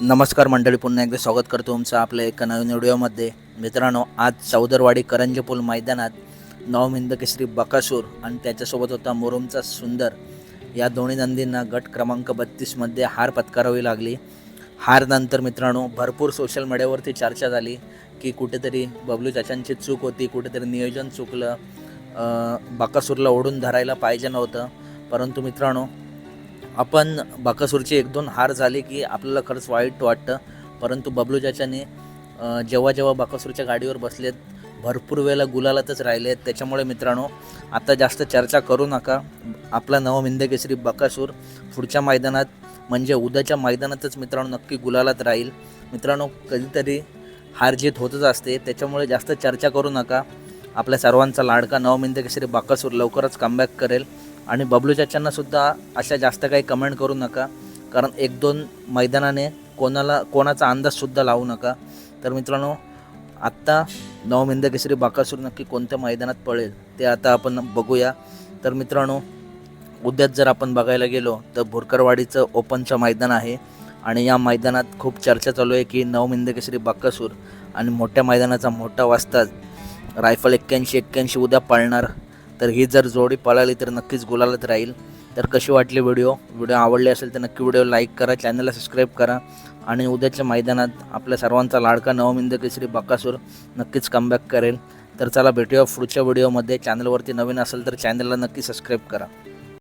नमस्कार मंडळी पुन्हा एकदा स्वागत करतो तुमचं आपल्या एका नवीन व्हिडिओमध्ये. मित्रांनो आज चौदरवाडी करंजपूल मैदानात नवमिंद केसरी बकासूर आणि त्याच्यासोबत होता मुरुमचा सुंदर. या दोन्ही नंदींना गट क्रमांक बत्तीसमध्ये हार पत्करावी लागली. हार नंतर मित्रांनो भरपूर सोशल मीडियावरती चर्चा झाली की कुठेतरी बबलू चाचांची चूक होती कुठेतरी नियोजन चुकलं. बकासूरला ओढून धरायला पाहिजे नव्हतं. परंतु मित्रांनो आपण बाकासूरचे एक दोन हार झाली की आपल्याला खरंच वाईट वाटतं. परंतु बबलू चाचाने जेव्हा जेव्हा बाकासूरच्या गाडीवर बसलेत भरपूर वेळेला गुलालातच राहिलेत. त्याच्यामुळे मित्रांनो आता जास्त चर्चा करू नका. आपला नवमिंद केसरी बकासूर पुढच्या मैदानात म्हणजे उद्याच्या मैदानातच मित्रांनो नक्की गुलालात राहील. मित्रांनो कधीतरी हार जीत होतच असते. त्याच्यामुळे जास्त चर्चा करू नका. आपल्या सर्वांचा लाडका नवमिंद केसरी बाकासूर लवकरच कमबॅक करेल. आणि बबलू चाचांना सुद्धा अशा जास्त काही कमेंट करू नका. कारण एक दोन मैदानाने कोणाला कोणाचा अंदाजसुद्धा लावू नका. तर मित्रांनो आत्ता नवमिंद केसरी बाकासूर नक्की कोणत्या मैदानात पळेल ते आता आपण बघूया. तर मित्रांनो उद्याच जर आपण बघायला गेलो तर भुरकरवाडीचं ओपनचं मैदान आहे. आणि या मैदानात खूप चर्चा चालू आहे की नवमिंद केसरी बाकासूर आणि मोठ्या मैदानाचा मोठा वाजताच रायफल एक्क्याऐंशी एक्क्याऐंशी उद्या पळणार. तर ही जर जोडी पळाली तर नक्कीच गुलालत राहील. तर कशी वाटली व्हिडिओ? व्हिडिओ आवडली असेल तर नक्की व्हिडिओ लाईक करा चॅनलला सबस्क्राईब करा. आणि उद्याच्या मैदानात आपल्या सर्वांचा लाडका नवमिंद केसरी बकासूर नक्कीच कमबॅक करेल. तर चला भेटूया पुढच्या व्हिडिओमध्ये. चॅनलवरती नवीन असेल तर चॅनलला नक्की सबस्क्राईब करा.